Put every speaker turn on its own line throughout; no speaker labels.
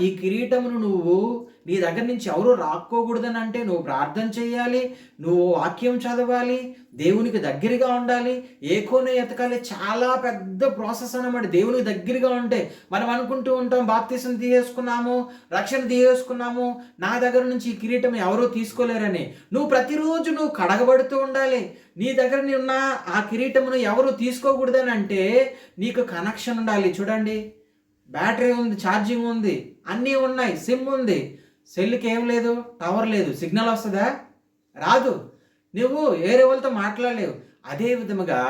ఈ కిరీటమును నువ్వు నీ దగ్గర నుంచి ఎవరు రాక్కోకూడదని అంటే నువ్వు ప్రార్థన చేయాలి నువ్వు వాక్యం చదవాలి దేవునికి దగ్గరగా ఉండాలి. ఏ కోన ఎతకాలి చాలా పెద్ద ప్రాసెస్ అనమాట దేవునికి దగ్గరగా ఉంటే మనం అనుకుంటూ ఉంటాం బాప్తీసం తీసేసుకున్నాము రక్షణ తీసేసుకున్నాము నా దగ్గర నుంచి ఈ కిరీటం ఎవరో తీసుకోలేరని. నువ్వు ప్రతిరోజు నువ్వు కడగబడుతూ ఉండాలి. నీ దగ్గర ఉన్న ఆ కిరీటమును ఎవరు తీసుకోకూడదని అంటే నీకు కనెక్షన్ ఉండాలి. చూడండి. బ్యాటరీ ఉంది ఛార్జింగ్ ఉంది అన్నీ ఉన్నాయి సిమ్ ఉంది. సెల్కి ఏం లేదు టవర్ లేదు. సిగ్నల్ వస్తుందా? రాదు. నువ్వు వేరే వాళ్ళతో మాట్లాడలేవు. అదే విధముగా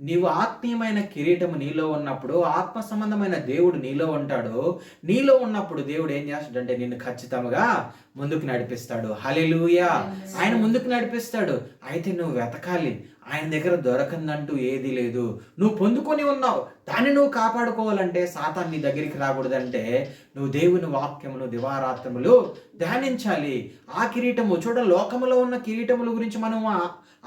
నీవు ఆత్మీయమైన కిరీటము నీలో ఉన్నప్పుడు ఆత్మ సంబంధమైన దేవుడు నీలో ఉంటాడు. నీలో ఉన్నప్పుడు దేవుడు ఏం చేస్తాడంటే నిన్ను ఖచ్చితంగా ముందుకు నడిపిస్తాడు. హలెలూయా ఆయన ముందుకు నడిపిస్తాడు. అయితే నువ్వు వెతకాలి. ఆయన దగ్గర దొరకందంటూ ఏదీ లేదు. నువ్వు పొందుకొని ఉన్నావు. దాన్ని నువ్వు కాపాడుకోవాలంటే సాతాన్ నీ దగ్గరికి రాకూడదంటే నువ్వు దేవుని వాక్యమును దివారాత్రములు ధ్యానించాలి. ఆ కిరీటము చూడ లోకములో ఉన్న కిరీటముల గురించి మనం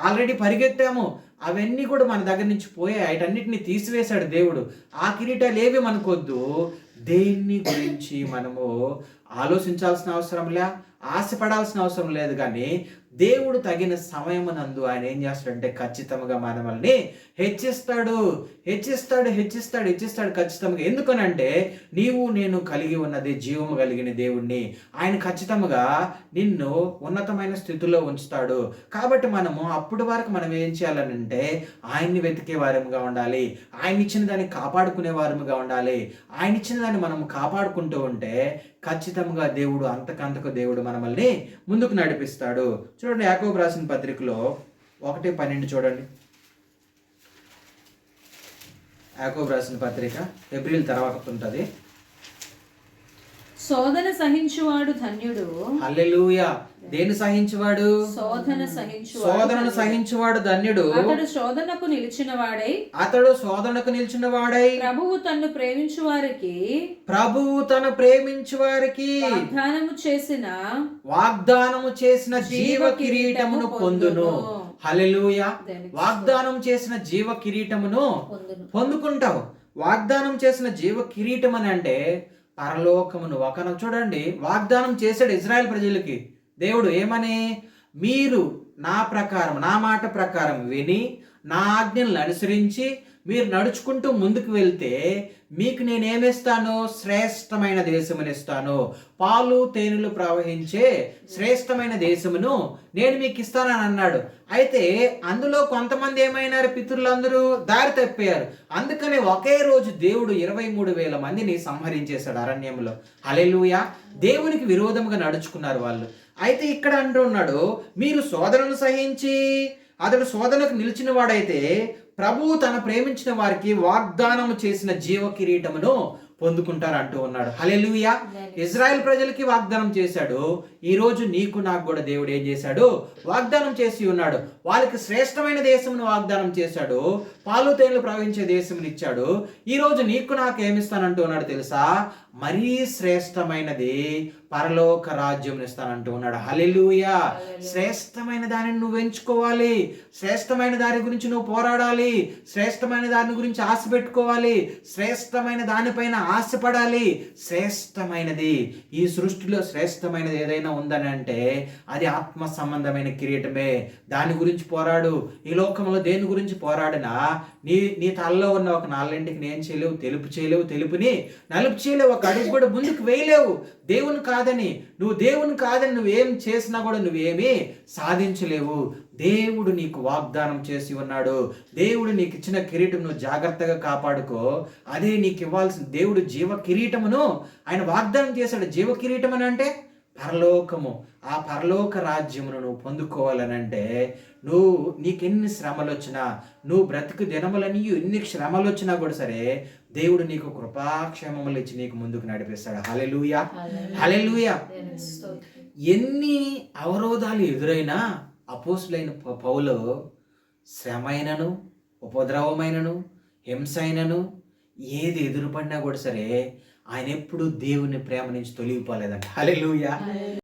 ఆల్రెడీ పరిగెత్తాము. అవన్నీ కూడా మన దగ్గర నుంచి పోయాయి. వాటన్నిటిని తీసివేశాడు దేవుడు. ఆ కిరీటాలు ఏవి మనకొద్దు. దేన్ని గురించి మనము ఆలోచించాల్సిన అవసరం లే ఆశపడాల్సిన అవసరం లేదు కానీ దేవుడు తగిన సమయమునందు ఆయన ఏం చేస్తాడంటే ఖచ్చితంగా మనమల్ని హెచ్చిస్తాడు. హెచ్చిస్తాడు హెచ్చిస్తాడు హెచ్చిస్తాడు ఖచ్చితంగా. ఎందుకనంటే నీవు నేను కలిగి ఉన్నది జీవము కలిగిన దేవుణ్ణి. ఆయన ఖచ్చితంగా నిన్ను ఉన్నతమైన స్థితిలో ఉంచుతాడు. కాబట్టి మనము అప్పటి వరకు మనం ఏం చేయాలనంటే ఆయన్ని వెతికే వారముగా ఉండాలి. ఆయన ఇచ్చిన దాన్ని కాపాడుకునే వారముగా ఉండాలి. ఆయన ఇచ్చిన దాన్ని మనం కాపాడుకుంటూ ఉంటే ఖచ్చితంగా దేవుడు అంతకంతకు దేవుడు మనమల్ని ముందుకు నడిపిస్తాడు. చూడండి యాకోబు రాసిన పత్రికలో ఒకటి పన్నెండు చూడండి. యాకోబు రాసిన పత్రిక ఏప్రిల్ తర్వాత ఉంటుంది.
శోధన సహించువాడు ధన్యుడు.
హల్లెలూయా. దేని సహించువాడు?
శోధన సహించువాడు
శోధనను సహించువాడు ధన్యుడు.
అతడు శోధనకు నిలిచిన వాడై
అతడు శోధనకు నిలిచిన వాడై
ప్రభువు తన్ను ప్రేమించు వారికి
ప్రభువు తన ప్రేమించు వారికి
వాగ్దానము చేసిన
వాగ్దానము చేసిన జీవ కిరీటమును పొందును. హల్లెలూయా.
దేనికి
వాగ్దానం చేసిన జీవ కిరీటమును పొందుకుంటావు. వాగ్దానం చేసిన జీవ కిరీటం అని అంటే పరలోకమును ఒకన చూడండి వాగ్దానం చేశాడు ఇజ్రాయెల్ ప్రజలకి. దేవుడు ఏమని? మీరు నా ప్రకారం నా మాట ప్రకారం విని నా ఆజ్ఞలను అనుసరించి మీరు నడుచుకుంటూ ముందుకు వెళ్తే మీకు నేనేమిస్తాను? శ్రేష్టమైన దేశముని ఇస్తాను పాలు తేనెలు ప్రవహించే శ్రేష్టమైన దేశమును నేను మీకు ఇస్తానని అన్నాడు. అయితే అందులో కొంతమంది ఏమైనారు? పితరులందరూ దారి తప్పారు. అందుకని ఒకే రోజు దేవుడు ఇరవై మూడు వేల మందిని సంహరించేశాడు అరణ్యంలో హలెలుయా దేవునికి విరోధముగా నడుచుకున్నారు వాళ్ళు. అయితే ఇక్కడ అంటున్నాడు మీరు శోధనను సహించి అతడు శోధనకు నిలిచిన వాడైతే ప్రభువు తన ప్రేమించిన వారికి వాగ్దానము చేసిన జీవ కిరీటమును పొందుకుంటారు అంటూ ఉన్నాడు. హలెలుయా ఇజ్రాయెల్ ప్రజలకి వాగ్దానం చేశాడు. ఈ రోజు నీకు నాకు కూడా దేవుడు ఏం చేశాడు? వాగ్దానం చేసి ఉన్నాడు. వాళ్ళకి శ్రేష్టమైన దేశమును వాగ్దానం చేశాడు. పాలు తేనెలు ప్రవహించే దేశముని ఇచ్చాడు. ఈ రోజు నీకు నాకు ఏమిస్తానంటూ ఉన్నాడు తెలుసా? మరీ శ్రేష్టమైనది పరలోక రాజ్యం ఇస్తానంటూ ఉన్నాడు. హలెలుయా శ్రేష్టమైన దానిని నువ్వు ఎంచుకోవాలి. శ్రేష్టమైన దాని గురించి నువ్వు పోరాడాలి. శ్రేష్టమైన దాని గురించి ఆశ పెట్టుకోవాలి. శ్రేష్టమైన దానిపైన ఆశపడాలి. శ్రేష్టమైనది. ఈ సృష్టిలో శ్రేష్టమైనది ఏదైనా ఉందని అంటే అది ఆత్మ సంబంధమైన కిరీటమే. దాని గురించి పోరాడు. ఈ లోకంలో దేని గురించి పోరాడినా నీ నీ తలలో ఉన్న ఒక నాలుగింటికి నేను చేయలేవు తెలుపు చేయలేవు తెలుపుని నలుపు చేయలేవు ఒక అడుగు కూడా ముందుకు వేయలేవు. దేవుని కాదని నువ్వు దేవుని కాదని నువ్వేం చేసినా కూడా నువ్వేమీ సాధించలేవు. దేవుడు నీకు వాగ్దానం చేసి ఉన్నాడు. దేవుడు నీకు ఇచ్చిన కిరీటం నువ్వు జాగ్రత్తగా కాపాడుకో. అదే నీకు ఇవ్వాల్సిన దేవుడు జీవ కిరీటమును ఆయన వాగ్దానం చేశాడు. జీవ కిరీటం అని అంటే పరలోకము ఆ పరలోక రాజ్యమును నువ్వు పొందుకోవాలనంటే నువ్వు నీకెన్ని శ్రమలు వచ్చినా నువ్వు బ్రతుకు దినములని ఎన్ని శ్రమలు వచ్చినా కూడా సరే దేవుడు నీకు కృపాక్షేమములు ఇచ్చి నీకు ముందుకు నడిపిస్తాడు. హలెలుయా హలెలుయా ఎన్ని అవరోధాలు ఎదురైనా అపోసులైన పౌలు శ్రమైనను ఉపద్రవమైనను హింసైనను ఏది ఎదురుపడినా కూడా సరే ఆయన ఎప్పుడు దేవుని ప్రేమ నుంచి తొలగిపోలేదంట. హలెలుయా